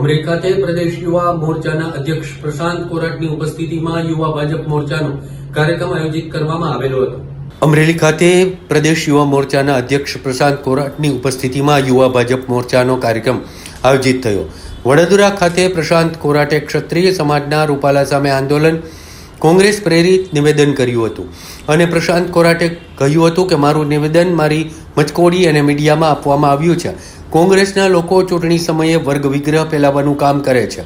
અમરેલી પ્રદેશ યુવા મોરચાના અધ્યક્ષ પ્રશાંત કોરાટની ઉપસ્થિતિમાં યુવા ભાજપ મોરચાનો કાર્યક્રમ આયોજિત કરવામાં આવેલો હતો. અમરેલી ખાતે પ્રદેશ યુવા મોરચાના અધ્યક્ષ પ્રશાંત કોરાટની ઉપસ્થિતિમાં યુવા ભાજપ મોરચાનો કાર્યક્રમ આયોજિત થયો. વડોદરા ખાતે પ્રશાંત કોરાટે ક્ષત્રિય સમાજના રૂપાલા સામે આંદોલન કોંગ્રેસ પ્રેરિત નિવેદન કર્યું હતું. અને પ્રશાંત કોરાટે કહ્યું હતું કે, મારું નિવેદન મારી મચકોડી અને મીડિયામાં આપવામાં આવ્યું છે. કોંગ્રેસના લોકો ચૂંટણી સમયે વર્ગ વિગ્રહ ફેલાવવાનું કામ કરે છે.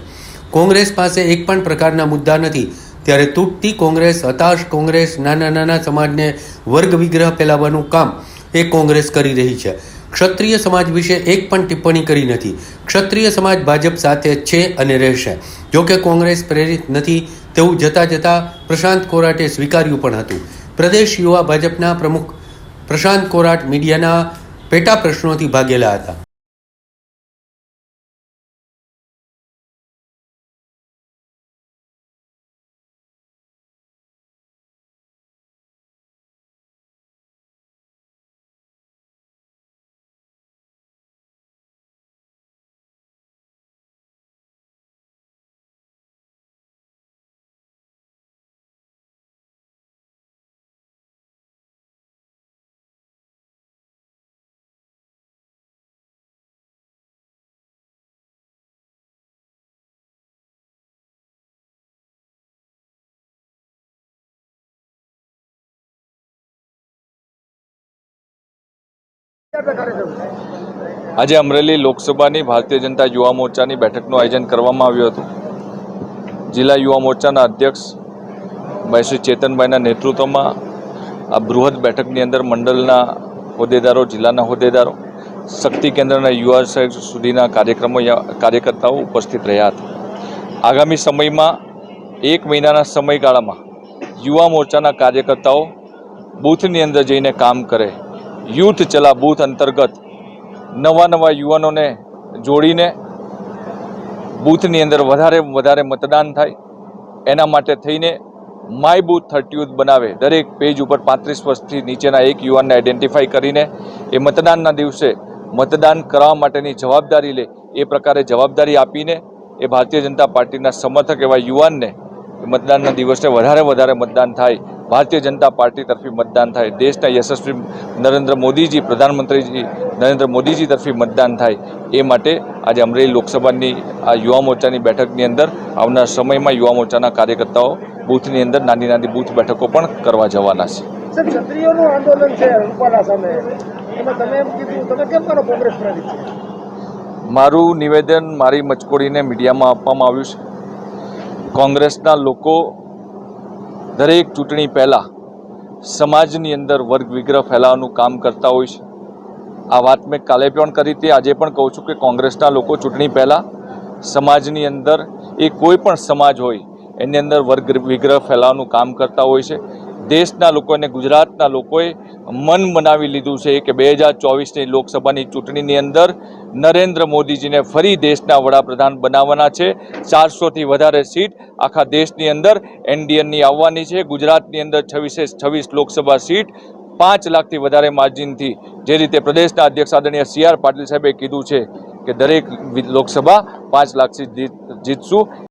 કોંગ્રેસ પાસે એક પણ પ્રકારના મુદ્દા નથી. ત્યારે તૂટતી કોંગ્રેસ, હતાશ કોંગ્રેસ, નાના નાના સમાજને વર્ગ વિગ્રહ ફેલાવવાનું કામ એ કોંગ્રેસ કરી રહી છે. ક્ષત્રિય સમાજ વિશે એક પણ ટિપ્પણી કરી નથી. ક્ષત્રિય સમાજ ભાજપ સાથે છે અને રહેશે. જોકે કોંગ્રેસ પ્રેરિત નથી, તેવું જતા જતા પ્રશાંત કોરાટે સ્વીકાર્યું પણ હતું. પ્રદેશ યુવા ભાજપના પ્રમુખ પ્રશાંત કોરાટ મીડિયાના પેટા પ્રશ્નોથી ભાગેલા હતા. આજે અમરેલી લોકસભાની ભારતીય જનતા યુવા મોરચાની બેઠકનું આયોજન કરવામાં આવ્યું હતું. જિલ્લા યુવા મોરચાના અધ્યક્ષ ભાઈ શ્રી ચેતનભાઈના નેતૃત્વમાં આ બૃહદ બેઠકની અંદર મંડળના હોદ્દેદારો, જિલ્લાના હોદ્દેદારો, શક્તિ કેન્દ્રના યુવા સુધીના કાર્યક્રમો કાર્યકર્તાઓ ઉપસ્થિત રહ્યા હતા. આગામી સમયમાં, એક મહિનાના સમયગાળામાં યુવા મોરચાના કાર્યકર્તાઓ બૂથની અંદર જઈને કામ કરે યુથ ચલા બૂથ અંતર્ગત નવા નવા યુવાનોને જોડીને બૂથની અંદર વધારે વધારે મતદાન થાય. એના માટે થઈને માય બૂથ થર્ટી યુથ બનાવે. દરેક પેજ ઉપર પાંત્રીસ વર્ષથી નીચેના એક યુવાનને આઈડેન્ટિફાઈ કરીને એ મતદાનના દિવસે મતદાન કરવા માટેની જવાબદારી લે. એ પ્રકારે જવાબદારી આપીને એ ભારતીય જનતા પાર્ટીના સમર્થક એવા યુવાનને મતદાનના દિવસે વધારે વધારે મતદાન થાય. ભારતીય જનતા પાર્ટી તરફી મતદાન થાય દેશના યશસ્વી નરેન્દ્ર મોદીજી પ્રધાનમંત્રીજી નરેન્દ્ર મોદીજી તરફી મતદાન થાય એ માટે આજે અમરેલી લોકસભાની આ યુવા મોરચાની બેઠકની અંદર આવનાર સમયમાં યુવા મોરચાના કાર્યકર્તાઓ બૂથની અંદર નાની નાની બૂથ બેઠકો પણ કરવા જવાના છે. ક્ષત્રિયોનું આંદોલન છે રૂપાલા સામે. એમાં તમે એમ કીધું તમે કેમ કરો કોંગ્રેસ છે મારું નિવેદન મારી મચકોડીને મીડિયામાં આપવામાં આવ્યું છે. કોંગ્રેસના લોકો દરેક ચૂંટણી પહેલાં સમાજની અંદર વર્ગ વિગ્રહ ફેલાવવાનું કામ કરતા હોય છે. આ વાત મેં કાલે પણ કરી હતી. આજે પણ કહું છું કે કોંગ્રેસના લોકો ચૂંટણી પહેલાં સમાજની અંદર એ કોઈ પણ સમાજ હોય, એની અંદર વર્ગ વિગ્રહ ફેલાવવાનું કામ કરતા હોય છે. દેશના લોકોને, ગુજરાતના લોકોએ મન બનાવી લીધું છે કે બે હજાર ચોવીસની લોકસભાની ચૂંટણીની અંદર નરેન્દ્ર મોદીજીને ફરી દેશના વડાપ્રધાન બનાવવાના છે. ચારસોથી વધારે સીટ આખા દેશની અંદર એનડીએની આવવાની છે. ગુજરાતની અંદર છવ્વીસે છવ્વીસ લોકસભા સીટ, પાંચ લાખથી વધારે માર્જિનથી. જે રીતે પ્રદેશના અધ્યક્ષ આદરણીય સી પાટીલ સાહેબે કીધું છે કે દરેક લોકસભા પાંચ લાખથી જીત- જીતશું.